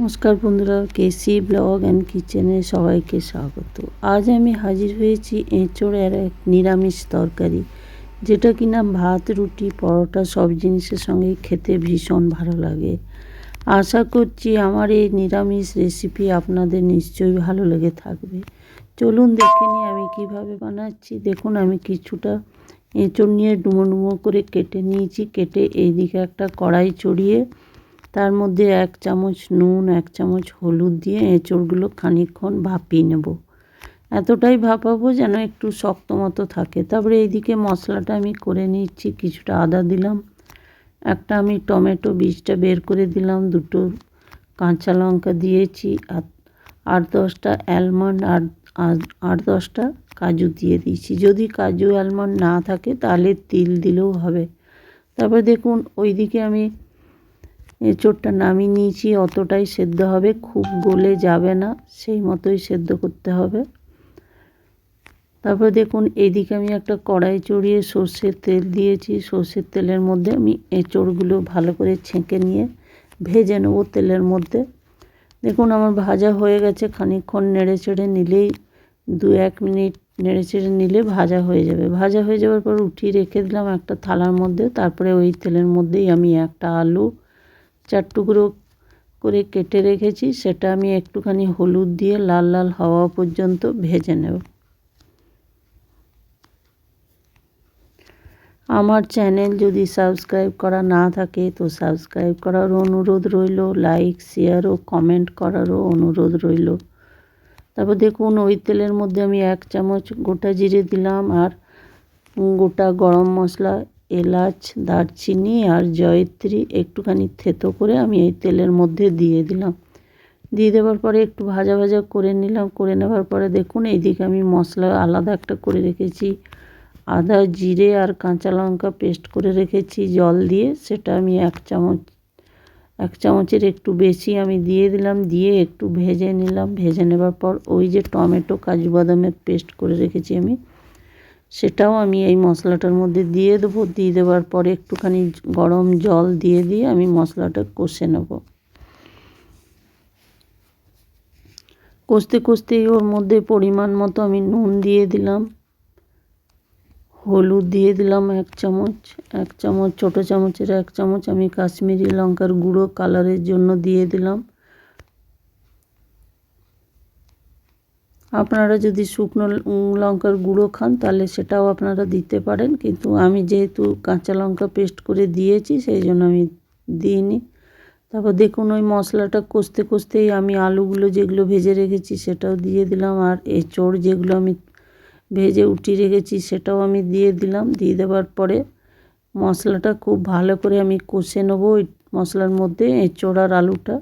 নমস্কার বন্ধুরা, কেসি blog and কিচেনে সবাইকে স্বাগত। আজ আমি হাজির হয়েছি এঁচোড়ের এক নিরামিষ তরকারি, যেটা কিনা ভাত, রুটি, পরোটা সব জিনিসের সঙ্গেই খেতে ভীষণ ভালো লাগে। আশা করছি আমার এই নিরামিষ রেসিপি আপনাদের নিশ্চয়ই ভালো লেগে থাকবে। চলুন দেখে নিই আমি কীভাবে বানাচ্ছি। দেখুন, আমি কিছুটা এঁচোড় নিয়ে ডুমো ডুমো করে কেটে নিয়েছি। কেটে এইদিকে একটা কড়াই চড়িয়ে তার মধ্যে এক চামচ নুন, এক চামচ হলুদ দিয়ে এঁচড়গুলো খানিকক্ষণ ভাপিয়ে নেব। এতটাই ভাপাবো যেন একটু শক্ত মতো থাকে। তারপরে এইদিকে মশলাটা আমি করে নিচ্ছি, কিছুটা আদা দিলাম, একটা আমি টমেটো বীজটা বের করে দিলাম, দুটো কাঁচা লঙ্কা দিয়েছি, আর আট দশটা অ্যালমন্ড, আর আট দশটা কাজু দিয়ে দিয়েছি। যদি কাজু অ্যালমন্ড না থাকে তাহলে তিল দিলেও হবে। তারপর দেখুন, ওইদিকে আমি এঁচোড়টা নামিয়ে নিয়েছি, অতটাই সেদ্ধ হবে, খুব গলে যাবে না, সেই মতোই সেদ্ধ করতে হবে। তারপর দেখুন এইদিকে আমি একটা কড়াই চড়িয়ে সর্ষের তেল দিয়েছি, সর্ষের তেলের মধ্যে আমি এঁচোড়গুলো ভালো করে ছেঁকে নিয়ে ভেজে নেব তেলের মধ্যে। দেখুন, আমার ভাজা হয়ে গেছে, খানিকক্ষণ নেড়ে চেড়ে নিলেই, দু এক মিনিট নেড়ে চেড়ে নিলে ভাজা হয়ে যাবে। ভাজা হয়ে যাওয়ার পর উঠিয়ে রেখে দিলাম একটা থালার মধ্যে, তারপরে ওই তেলের মধ্যেই আমি একটা আলু চার টুকরো করে কেটে রেখেছি, সেটা আমি একটুখানি হলুদ দিয়ে লাল লাল হওয়া পর্যন্ত ভেজে নেব। আমার চ্যানেল যদি সাবস্ক্রাইব করা না থাকে, তো সাবস্ক্রাইব করার অনুরোধ রইল, লাইক, শেয়ার ও কমেন্ট করারও অনুরোধ রইল। তারপর দেখুন, ওই তেলের মধ্যে আমি এক চামচ গোটা জিরে দিলাম, আর গোটা গরম মশলা এলাচ, দারচিনি আর জয়ত্রী একটুখানি থেতো করে আমি এই তেলের মধ্যে দিয়ে দিলাম। দিয়ে দেওয়ার পরে একটু ভাজা ভাজা করে নিলাম। করে নেওয়ার পরে দেখুন, এইদিকে আমি মশলা আলাদা একটা করে রেখেছি। আদা, জিরে আর কাঁচা লঙ্কা পেস্ট করে রেখেছি জল দিয়ে। সেটা আমি এক চামচ, এক চামচের একটু বেশি আমি দিয়ে দিলাম। দিয়ে একটু ভেজে নিলাম। ভেজে নেবার পর ওই যে টমেটো, কাজু বাদামের পেস্ট করে রেখেছি আমি। সেটাও আমি এই মশলাটার মধ্যে দিয়ে দেবো। দিয়ে দেওয়ার পরে একটুখানি গরম জল দিয়ে দিয়ে আমি মশলাটা কষে নেব। কষতে কষতেই ওর মধ্যে পরিমাণ মতো আমি নুন দিয়ে দিলাম। হলুদ দিয়ে দিলাম এক চামচ এক চামচ, ছোটো চামচের এক চামচ আমি কাশ্মীরি লঙ্কার গুঁড়ো কালারের জন্য দিয়ে দিলাম। আপনারা যদি শুকনো লঙ্কার গুঁড়ো খান, তাহলে সেটাও আপনারা দিতে পারেন। কিন্তু আমি যেহেতু কাঁচা লঙ্কা পেস্ট করে দিয়েছি, সেই জন্য আমি দিইনি। তারপর দেখুন, ওই মশলাটা কষতে কষতেই আমি আলুগুলো যেগুলো ভেজে রেখেছি, সেটাও দিয়ে দিলাম। আর এঁচড় যেগুলো আমি ভেজে উঠিয়ে রেখেছি, সেটাও আমি দিয়ে দিলাম। দিয়ে দেওয়ার পরে মশলাটা খুব ভালো করে আমি কষে নেব ওই মশলার মধ্যে এঁচড় আর আলুটা।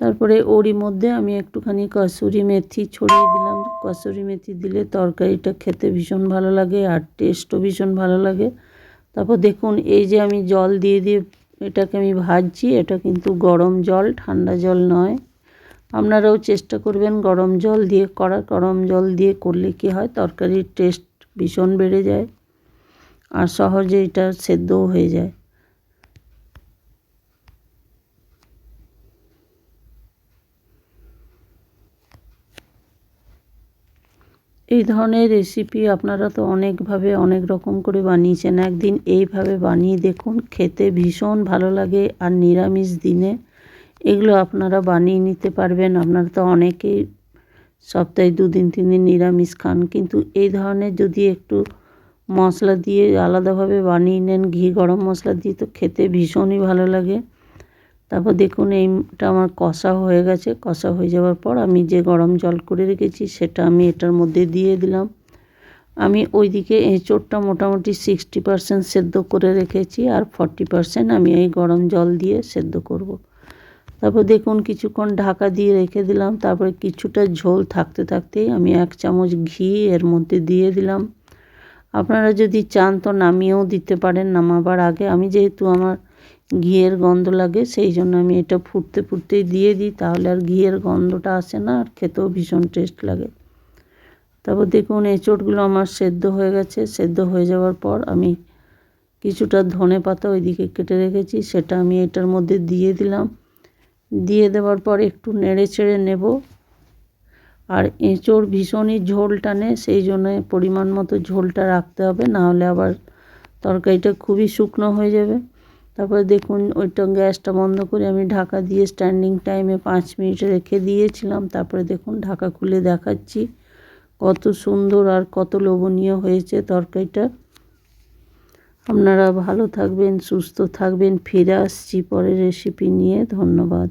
তারপরে ওরই মধ্যে আমি একটুখানি কসুরি মেথি ছড়িয়ে দিলাম। কসুরি মেথি দিলে তরকারিটা খেতে ভীষণ ভালো লাগে আর টেস্টও ভীষণ ভালো লাগে। তারপর দেখুন, এই যে আমি জল দিয়ে দিয়ে এটাকে আমি ভাজছি, এটা কিন্তু গরম জল, ঠান্ডা জল নয়। আপনারাও চেষ্টা করবেন গরম জল দিয়ে করা গরম জল দিয়ে করলে কি হয়, তরকারির টেস্ট ভীষণ বেড়ে যায় আর সহজে এটা সেদ্ধও হয়ে যায়। এই ধরনের রেসিপি আপনারা তো অনেকভাবে অনেক রকম করে বানিয়েছেন। একদিন এইভাবে বানিয়ে দেখুন, খেতে ভীষণ ভালো লাগে আর নিরামিষ দিনে এগুলো আপনারা বানিয়ে নিতে পারবেন। আপনারা তো অনেকেই সপ্তাহে দুদিন তিন দিন নিরামিষ খান। কিন্তু এই ধরনের যদি একটু মশলা দিয়ে আলাদাভাবে বানিয়ে নেন, ঘি, গরম মশলা দিয়ে, তো খেতে ভীষণই ভালো লাগে। তারপর দেখুন এইটা আমার কষা হয়ে গেছে। কষা হয়ে যাওয়ার পর আমি যে গরম জল করে রেখেছি সেটা আমি এটার মধ্যে দিয়ে দিলাম। আমি ওইদিকে এঁচোড়টা মোটামুটি সিক্সটি পারসেন্ট সেদ্ধ করে রেখেছি আর ফর্টি পারসেন্ট আমি এই গরম জল দিয়ে সেদ্ধ করব। তারপর দেখুন কিছুক্ষণ ঢাকা দিয়ে রেখে দিলাম। তারপরে কিছুটা ঝোল থাকতে থাকতেই আমি এক চামচ ঘি এর মধ্যে দিয়ে দিলাম। আপনারা যদি চান তো নামিয়েও দিতে পারেন। নামাবার আগে আমি যেহেতু আমার ঘিয়ের গন্ধ লাগে, সেই জন্য আমি এটা ফুটতে ফুটতেই দিয়ে দিই, তাহলে আর ঘিয়ের গন্ধটা আসে না, আর খেতেও ভীষণ টেস্ট লাগে। তারপর দেখুন, এঁচোড়গুলো আমার সেদ্ধ হয়ে গেছে, সেদ্ধ হয়ে যাওয়ার পর আমি কিছুটা ধনে পাতা ওইদিকে কেটে রেখেছি, সেটা আমি এটার মধ্যে দিয়ে দিলাম। দিয়ে দেওয়ার পর একটু নেড়ে চেড়ে নেব। আর এঁচোড় ভীষণই ঝোল টানে, সেই জন্য পরিমাণ মতো ঝোলটা রাখতে হবে, না হলে আবার তরকারিটা খুবই শুকনো হয়ে যাবে। তারপরে দেখুন, ওইটা গ্যাসটা বন্ধ করে আমি ঢাকা দিয়ে স্ট্যান্ডিং টাইমে পাঁচ মিনিট রেখে দিয়েছিলাম। তারপরে দেখুন, ঢাকা খুলে দেখাচ্ছি। কত সুন্দর আর কত লোভনীয় হয়েছে তরকারিটা। আপনারা ভালো থাকবেন, সুস্থ থাকবেন। ফিরে আসছি পরের রেসিপি নিয়ে। ধন্যবাদ।